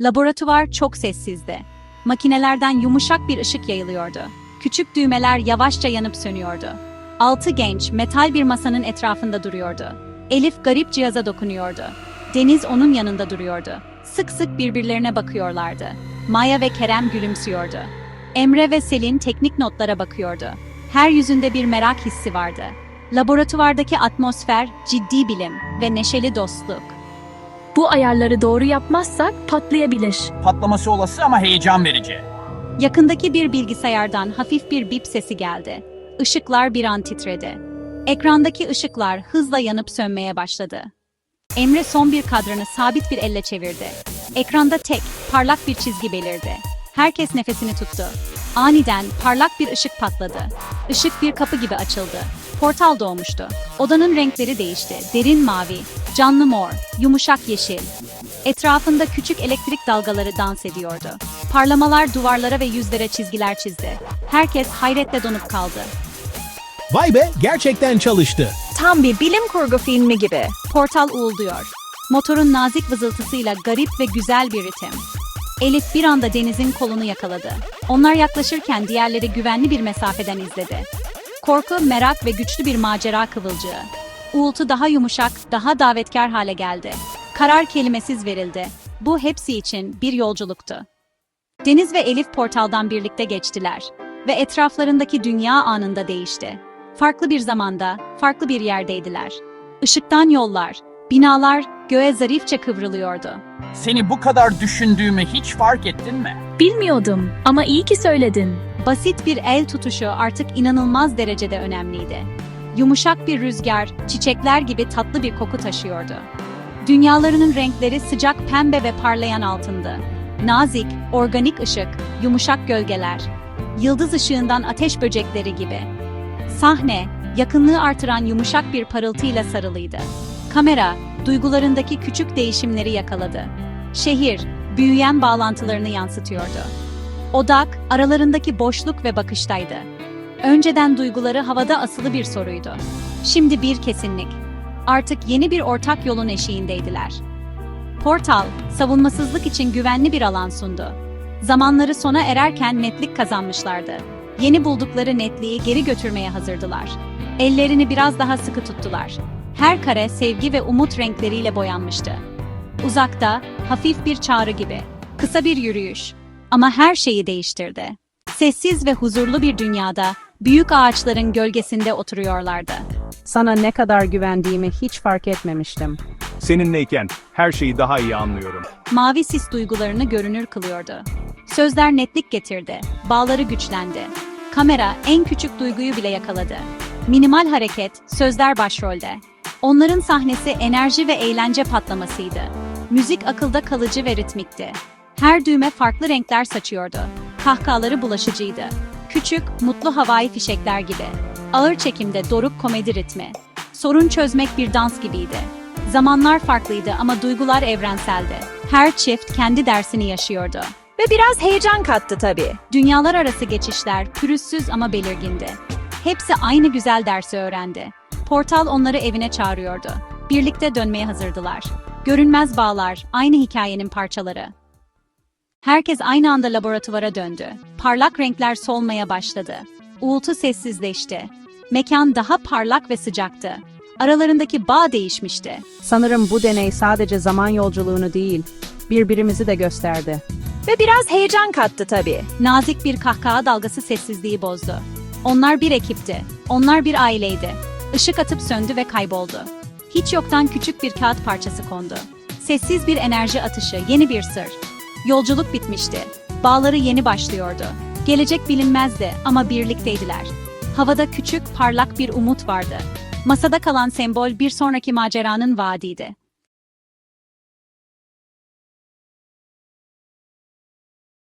Laboratuvar çok sessizdi. Makinelerden yumuşak bir ışık yayılıyordu. Küçük düğmeler yavaşça yanıp sönüyordu. Altı genç metal bir masanın etrafında duruyordu. Elif garip cihaza dokunuyordu. Deniz onun yanında duruyordu. Sık sık birbirlerine bakıyorlardı. Maya ve Kerem gülümsüyordu. Emre ve Selin teknik notlara bakıyordu. Her yüzünde bir merak hissi vardı. Laboratuvardaki atmosfer ciddi bilim ve neşeli dostluk. Bu ayarları doğru yapmazsak patlayabilir. Patlaması olası ama heyecan verici. Yakındaki bir bilgisayardan hafif bir bip sesi geldi. Işıklar bir an titredi. Ekrandaki ışıklar hızla yanıp sönmeye başladı. Emre son bir kadranı sabit bir elle çevirdi. Ekranda tek, parlak bir çizgi belirdi. Herkes nefesini tuttu. Aniden parlak bir ışık patladı. Işık bir kapı gibi açıldı. Portal doğmuştu. Odanın renkleri değişti. Derin mavi, canlı mor, yumuşak yeşil. Etrafında küçük elektrik dalgaları dans ediyordu. Parlamalar duvarlara ve yüzlere çizgiler çizdi. Herkes hayretle donup kaldı. Vay be gerçekten çalıştı. Tam bir bilim kurgu filmi gibi. Portal uğulduyor. Motorun nazik vızıltısıyla garip ve güzel bir ritim. Elif bir anda Deniz'in kolunu yakaladı. Onlar yaklaşırken diğerleri güvenli bir mesafeden izledi. Korku, merak ve güçlü bir macera kıvılcığı. Uğultu daha yumuşak, daha davetkar hale geldi. Karar kelimesiz verildi. Bu hepsi için bir yolculuktu. Deniz ve Elif portaldan birlikte geçtiler ve etraflarındaki dünya anında değişti. Farklı bir zamanda, farklı bir yerdeydiler. Işıktan yollar, binalar göğe zarifçe kıvrılıyordu. Seni bu kadar düşündüğümü hiç fark ettin mi? Bilmiyordum ama iyi ki söyledin. Basit bir el tutuşu artık inanılmaz derecede önemliydi. Yumuşak bir rüzgar, çiçekler gibi tatlı bir koku taşıyordu. Dünyalarının renkleri sıcak pembe ve parlayan altındı. Nazik, organik ışık, yumuşak gölgeler. Yıldız ışığından ateş böcekleri gibi. Sahne, yakınlığı artıran yumuşak bir parıltıyla sarılıydı. Kamera, duygularındaki küçük değişimleri yakaladı. Şehir, büyüyen bağlantılarını yansıtıyordu. Odak, aralarındaki boşluk ve bakıştaydı. Önceden duyguları havada asılı bir soruydu. Şimdi bir kesinlik. Artık yeni bir ortak yolun eşiğindeydiler. Portal, savunmasızlık için güvenli bir alan sundu. Zamanları sona ererken netlik kazanmışlardı. Yeni buldukları netliği geri götürmeye hazırdılar. Ellerini biraz daha sıkı tuttular. Her kare sevgi ve umut renkleriyle boyanmıştı. Uzakta, hafif bir çağrı gibi. Kısa bir yürüyüş. Ama her şeyi değiştirdi. Sessiz ve huzurlu bir dünyada, büyük ağaçların gölgesinde oturuyorlardı. Sana ne kadar güvendiğimi hiç fark etmemiştim. Seninleyken her şeyi daha iyi anlıyorum. Mavi sis duygularını görünür kılıyordu. Sözler netlik getirdi, bağları güçlendi. Kamera en küçük duyguyu bile yakaladı. Minimal hareket, sözler başrolde. Onların sahnesi enerji ve eğlence patlamasıydı. Müzik akılda kalıcı ve ritmikti. Her düğme farklı renkler saçıyordu. Kahkahaları bulaşıcıydı. Küçük, mutlu havai fişekler gibi. Ağır çekimde doruk komedi ritmi. Sorun çözmek bir dans gibiydi. Zamanlar farklıydı ama duygular evrenseldi. Her çift kendi dersini yaşıyordu. Ve biraz heyecan kattı tabii. Dünyalar arası geçişler pürüzsüz ama belirgindi. Hepsi aynı güzel dersi öğrendi. Portal onları evine çağırıyordu. Birlikte dönmeye hazırdılar. Görünmez bağlar, aynı hikayenin parçaları. Herkes aynı anda laboratuvara döndü. Parlak renkler solmaya başladı. Uğultu sessizleşti. Mekan daha parlak ve sıcaktı. Aralarındaki bağ değişmişti. Sanırım bu deney sadece zaman yolculuğunu değil, birbirimizi de gösterdi. Ve biraz heyecan kattı tabii. Nazik bir kahkaha dalgası sessizliği bozdu. Onlar bir ekipti. Onlar bir aileydi. Işık atıp söndü ve kayboldu. Hiç yoktan küçük bir kağıt parçası kondu. Sessiz bir enerji atışı, yeni bir sır. Yolculuk bitmişti. Bağları yeni başlıyordu. Gelecek bilinmezdi ama birlikteydiler. Havada küçük, parlak bir umut vardı. Masada kalan sembol bir sonraki maceranın vaadiydi.